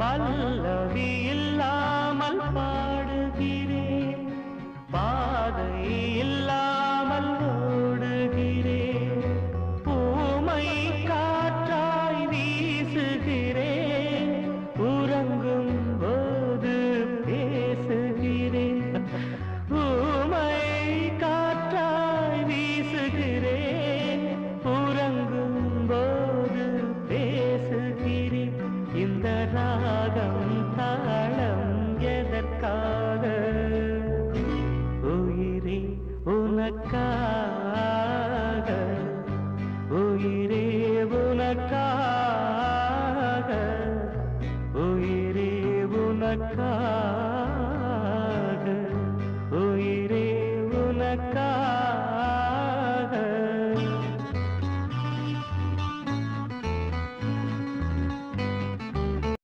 पल्लवी। ராகம் தாளம் எதற்காக? உயிரே உனக்காக. உயிரே உனக்காக. உயிரே உனக்காக. உயிரே உனக்காக